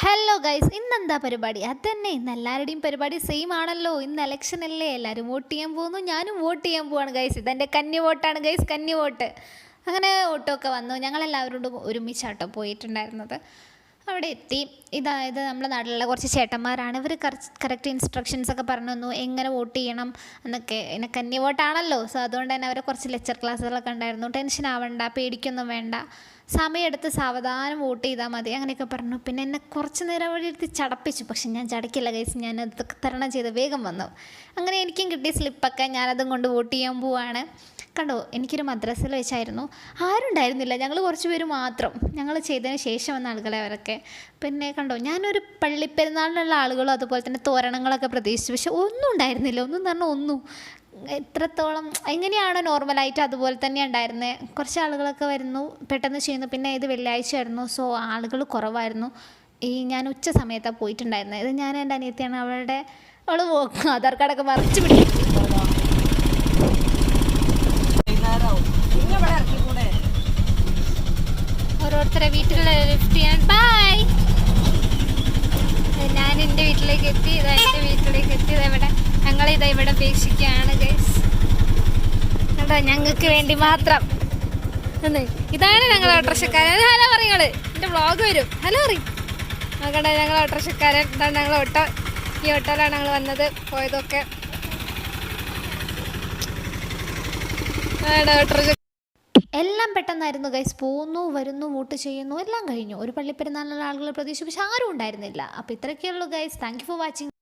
Hello guys ഇന്നെന്താ പരിപാടി? അതന്നെ ഇന്ന് എല്ലാവരുടെയും പരിപാടി സെയിം ആണല്ലോ. ഇന്ന് ഇലക്ഷൻ അല്ലേ? എല്ലാവരും വോട്ട് ചെയ്യാൻ പോകുന്നു. ഞാനും വോട്ട് ചെയ്യാൻ പോവാണ് ഗൈസ് ഇതെന്റെ കന്നി വോട്ടാണ് ഗൈസ് കന്നി വോട്ട്. അങ്ങനെ വോട്ടൊക്കെ വന്നു. ഞങ്ങളെല്ലാവരോടും ഒരുമിച്ചാട്ടോ പോയിട്ടുണ്ടായിരുന്നത്. അവിടെ എത്തി. ഇതായത് നമ്മുടെ നാട്ടിലുള്ള കുറച്ച് ചേട്ടന്മാരാണ്. ഇവർ കറക്റ്റ് ഇൻസ്ട്രക്ഷൻസ് ഒക്കെ പറഞ്ഞു തന്നു. എങ്ങനെ വോട്ട് ചെയ്യണം എന്നൊക്കെ. എന്നെ കന്നി വോട്ടാണല്ലോ സോ അതുകൊണ്ട് തന്നെ അവരെ കുറച്ച് ലെക്ചർ ക്ലാസ്സുകളൊക്കെ ഉണ്ടായിരുന്നു. ടെൻഷൻ ആവണ്ട പേടിക്കൊന്നും വേണ്ട. സമയമെടുത്ത് സാവധാനം വോട്ട് ചെയ്താൽ മതി. അങ്ങനെയൊക്കെ പറഞ്ഞു. പിന്നെ എന്നെ കുറച്ച് നേരം വഴി എടുത്ത് ചടപ്പിച്ചു. പക്ഷെ ഞാൻ ചടക്കില്ല കൈസ് ഞാൻ അത് തരണം ചെയ്ത് വേഗം വന്നു. അങ്ങനെ എനിക്കും കിട്ടിയ സ്ലിപ്പൊക്കെ ഞാനതും കൊണ്ട് വോട്ട് ചെയ്യാൻ പോവാണ്. കണ്ടോ എനിക്കൊരു മദ്രസയിൽ വെച്ചായിരുന്നു. ആരും ഉണ്ടായിരുന്നില്ല ഞങ്ങൾ കുറച്ച് പേര് മാത്രം. ഞങ്ങൾ ചെയ്തതിന് ശേഷം വന്ന ആളുകളെ അവരൊക്കെ. പിന്നെ കണ്ടോ ഞാനൊരു പള്ളിപ്പെരുന്നാളിനുള്ള ആളുകളും അതുപോലെ തന്നെ തോരണങ്ങളൊക്കെ പ്രതീക്ഷിച്ചു. പക്ഷെ ഒന്നും ഉണ്ടായിരുന്നില്ല. ഒന്നും പറഞ്ഞാൽ ഒന്നും. എത്രത്തോളം എങ്ങനെയാണോ നോർമലായിട്ട് അതുപോലെ തന്നെ ഉണ്ടായിരുന്നത് കുറച്ച് ആളുകളൊക്കെ വരുന്നു പെട്ടെന്ന് ചെയ്യുന്നു. പിന്നെ ഇത് വെള്ളിയാഴ്ച ആയിരുന്നു സോ ആളുകൾ കുറവായിരുന്നു. ഈ ഞാൻ ഉച്ച സമയത്താണ് പോയിട്ടുണ്ടായിരുന്നത് ഇത് ഞാൻ എന്റെ അനിയത്തിയാണ് അവളുടെ അവൾ ആധാർ കാർഡൊക്കെ മറിച്ച് പിടിക്കും ഓരോരുത്തരെ വീട്ടിൽ ലിഫ്റ്റ് ചെയ്യാൻ. ബൈ ഞാൻ എന്റെ വീട്ടിലേക്ക് എത്തി. ഇതാ എന്റെ വീട്ടിലേക്ക് എത്തിയത് ഇവിടെ ഞങ്ങളിതാ ഇവിടെ ഉപേക്ഷിക്കുകയാണ് ഗൈസ് കേട്ടോ ഞങ്ങൾക്ക് വേണ്ടി മാത്രം. ഇതാണ് ഞങ്ങൾ ഓട്ടോറിക്ഷക്കാരൻ ഹലോ പറയുങ്ങൾ എന്റെ വ്ളോഗ് വരും. ഹലോ പറയും. നോക്കണ്ട ഞങ്ങൾ ഓട്ടോറിക്ഷക്കാരൻ ഇതാണ് ഞങ്ങൾ ഓട്ടോ. ഈ ഓട്ടോയിലാണ് ഞങ്ങൾ വന്നത് പോയതൊക്കെ. ഓട്ടോറിക്ഷ എല്ലാം പെട്ടെന്നായിരുന്നു ഗൈസ് പോകുന്നു വരുന്നു വോട്ട് ചെയ്യുന്നു എല്ലാം കഴിഞ്ഞു. ഒരു പള്ളിപ്പെരുന്നാളിലുള്ള ആളുകൾ പ്രതീക്ഷിച്ചു പക്ഷെ ആരും ഉണ്ടായിരുന്നില്ല. അപ്പോൾ ഇത്രയൊക്കെയുള്ളൂ guys thank you for watching